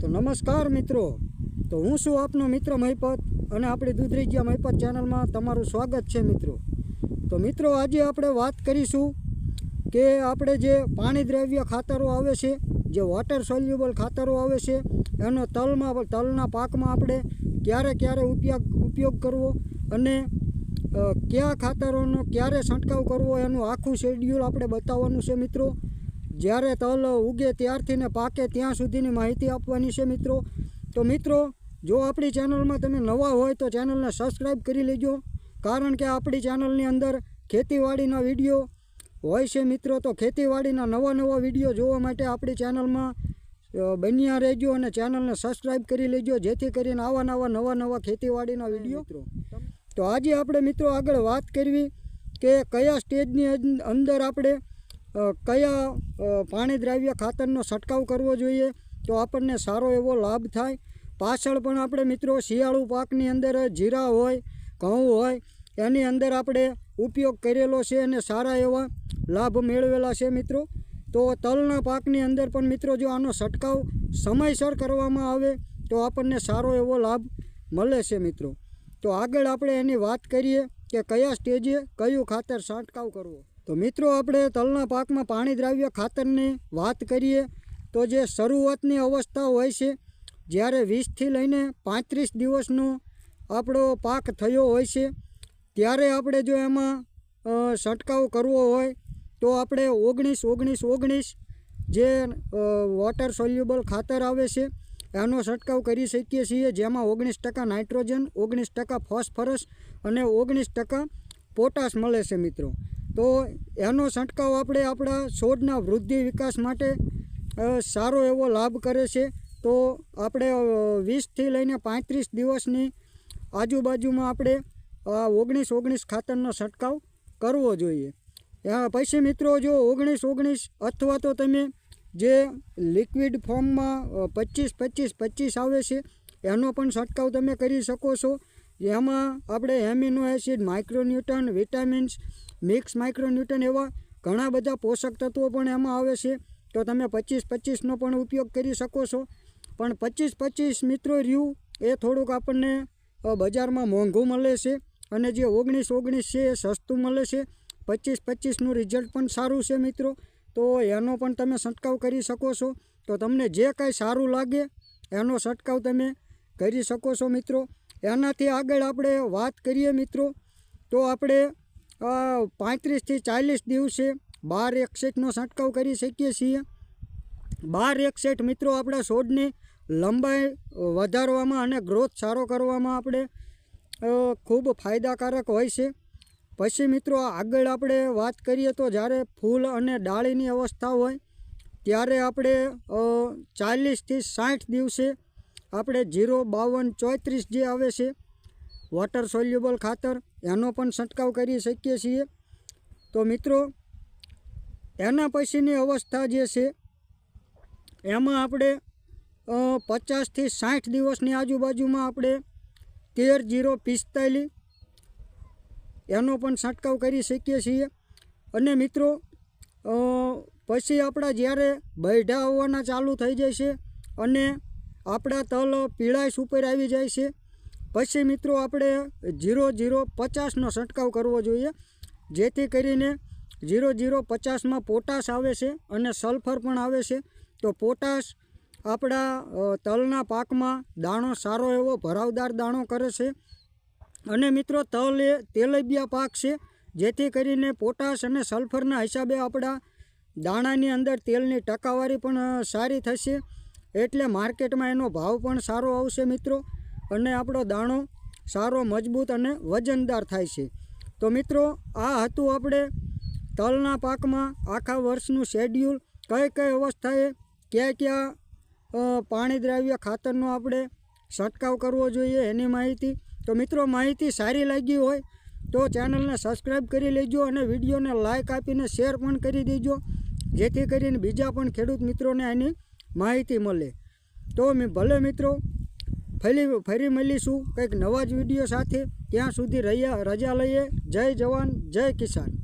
તો નમસ્કાર મિત્રો. તો હું છું આપનો મિત્ર મહિપત અને આપણી દૂધરેજિયા મહિપત ચેનલમાં તમારું સ્વાગત છે મિત્રો. તો મિત્રો, આજે આપણે વાત કરીશું કે આપણે જે પાણી દ્રવ્ય ખાતરો આવે છે, જે વોટર સોલ્યુબલ ખાતરો આવે છે, એનો તલમાં, તલના પાકમાં આપણે ક્યારે ક્યારે ઉપયોગ ઉપયોગ કરવો અને કયા ખાતરોનો ક્યારે છંટકાવ કરવો એનું આખું શેડ્યુલ આપણે બતાવવાનું છે મિત્રો. જ્યારે તલ ઉગે ત્યારથી ને પાકે ત્યાં સુધીની માહિતી આપવાની છે મિત્રો. તો મિત્રો જો આપણી ચેનલમાં તમે નવા હોય તો ચેનલને સબસ્ક્રાઈબ કરી લેજો. કારણ કે આપણી ચેનલની અંદર ખેતીવાડીના વીડિયો હોય છે મિત્રો. તો ખેતીવાડીના નવા નવા વીડિયો જોવા માટે આપણી ચેનલમાં બન્યા રહેજો અને ચેનલને સબસ્ક્રાઈબ કરી લેજો. જેથી કરીને આવા નવા નવા નવા ખેતીવાડીના વીડિયો. તો આજે આપણે મિત્રો આગળ વાત કરવી કે કયા સ્ટેજની અંદર આપણે કયા પાણી દ્રાવ્ય ખાતરનો છંટકાવ કરવો જોઈએ તો આપણને સારો એવો લાભ થાય. પાછળ પણ આપણે મિત્રો શિયાળુ પાકની અંદર જીરા હોય, ઘઉં હોય, એની અંદર આપણે ઉપયોગ કરેલો છે અને સારા એવા લાભ મેળવેલા છે મિત્રો. તો તલના પાકની અંદર પણ મિત્રો જો આનો છંટકાવ સમયસર કરવામાં આવે તો આપણને સારો એવો લાભ મળે છે મિત્રો. તો આગળ આપણે એની વાત કરીએ કે કયા સ્ટેજે કયું ખાતર છંટકાવ કરવો? તો મિત્રો, આપણે તલના પાકમાં પાણી દ્રાવ્ય ખાતરની વાત કરીએ તો જે શરૂઆતની અવસ્થા હોય છે, જ્યારે વીસથી લઈને પાંત્રીસ દિવસનો આપણો પાક થયો હોય છે, ત્યારે આપણે જો એમાં છંટકાવ કરવો હોય, તો આપણે ઓગણીસ ઓગણીસ ઓગણીસ જે વોટર સોલ્યુબલ ખાતર આવે છે, એનો છંટકાવ કરી શકીએ છીએ, જેમાં ઓગણીસ ટકા નાઇટ્રોજન, ઓગણીસ ટકા ફોસ્ફરસ અને ઓગણીસ ટકા પોટાશ મળે છે મિત્રો. તો એનો છંટકાવ આપણે આપણા છોડના વૃદ્ધિ વિકાસ માટે સારો એવો લાભ કરે છે. તો આપણે વીસથી લઈને પાંત્રીસ દિવસની આજુબાજુમાં આપણે ઓગણીસ ઓગણીસ ખાતરનો છંટકાવ કરવો જોઈએ. પછી મિત્રો જો ઓગણીસ ઓગણીસ અથવા તો તમે જે લિક્વિડ ફોર્મમાં પચીસ પચીસ પચીસ આવે છે, એનો પણ છંટકાવ તમે કરી શકો છો. એમાં આપણે amino acid micronutrient vitamins mix micronutrient એવા ઘણા બધા પોષક તત્વો પણ એમાં આવે છે. તો તમે પચીસ પચીસનો પણ ઉપયોગ કરી શકો છો. પણ પચીસ પચીસ મિત્રો રહ્યું, એ થોડુંક આપણને બજારમાં મોંઘું મળે છે. અને જે ઓગણીસ ઓગણીસ છે, એ સસ્તું મળે છે. પચીસ પચીસનું રિઝલ્ટ પણ સારું છે મિત્રો. તો એનો પણ તમે છંટકાવ કરી શકો છો. તો તમને જે કાંઈ સારું લાગે, એનો છંટકાવ તમે કરી શકો છો મિત્રો. એનાથી આગળ આપણે વાત કરીએ મિત્રો, તો આપણે પાંત્રીસથી ચાલીસ દિવસે બાર એકસેટનો છંટકાવ કરી શકીએ છીએ. બાર એકસેટ મિત્રો આપણા છોડની લંબાઈ વધારવામાં અને ગ્રોથ સારો કરવામાં આપણે ખૂબ ફાયદાકારક હોય છે. પછી મિત્રો આગળ આપણે વાત કરીએ તો જ્યારે ફૂલ અને ડાળીની અવસ્થા હોય, ત્યારે આપણે ચાલીસથી સાઠ દિવસે આપણે જીરો બાવન ચોત્રીસ જે આવે છે વોટર સોલ્યુબલ ખાતર, એનો પણ છંટકાવ કરી શકીએ છીએ. તો મિત્રો, એના પછીની અવસ્થા જે છે, એમાં આપણે પચાસથી સાઠ દિવસની આજુબાજુમાં આપણે તેર જીરો પિસ્તાલીસ, એનો પણ છંટકાવ કરી શકીએ છીએ. અને મિત્રો પછી આપણા જ્યારે બૈઢા આવવાના ચાલુ થઈ જાય છે અને આપણા તલ પીળાશ ઉપર આવી જાય છે. પછી મિત્રો આપણે જીરો જીરો પચાસનો છંટકાવ કરવો જોઈએ. જેથી કરીને જીરો જીરો પચાસમાં પોટાશ આવે છે અને સલ્ફર પણ આવે છે. તો પોટાશ આપણા તલના પાકમાં દાણો સારો એવો ભરાવદાર દાણો કરે છે. અને મિત્રો તલ એ તેલબિયા પાક છે. જેથી કરીને પોટાશ અને સલ્ફરના હિસાબે આપણા દાણાની અંદર તેલની ટકાવારી પણ સારી થશે. એટલે માર્કેટમાં એનો ભાવ પણ સારો આવશે મિત્રો અને આપણો દાણો સારો, મજબૂત અને વજનદાર થાય છે. તો મિત્રો, આ હતું આપણે તલના પાકમાં આખા વર્ષનું શેડ્યુલ કઈ કઈ અવસ્થાએ ક્યાં ક્યાં પાણી દ્રાવ્ય ખાતરનો આપણે છંટકાવ કરવો જોઈએ એની માહિતી. તો મિત્રો, માહિતી સારી લાગી હોય તો ચેનલને સબસ્ક્રાઈબ કરી લેજો અને વિડીયોને લાઇક આપીને શેર પણ કરી દેજો. જેથી કરીને બીજા પણ ખેડૂત મિત્રોને આની માહિતી મળે. તો મેં ભલે મિત્રો, ફરી ફરી મળીશું કંઈક નવા જ વીડિયો સાથે. ત્યાં સુધી રહ્યા, રજા લઈએ. જય જવાન, જય કિસાન.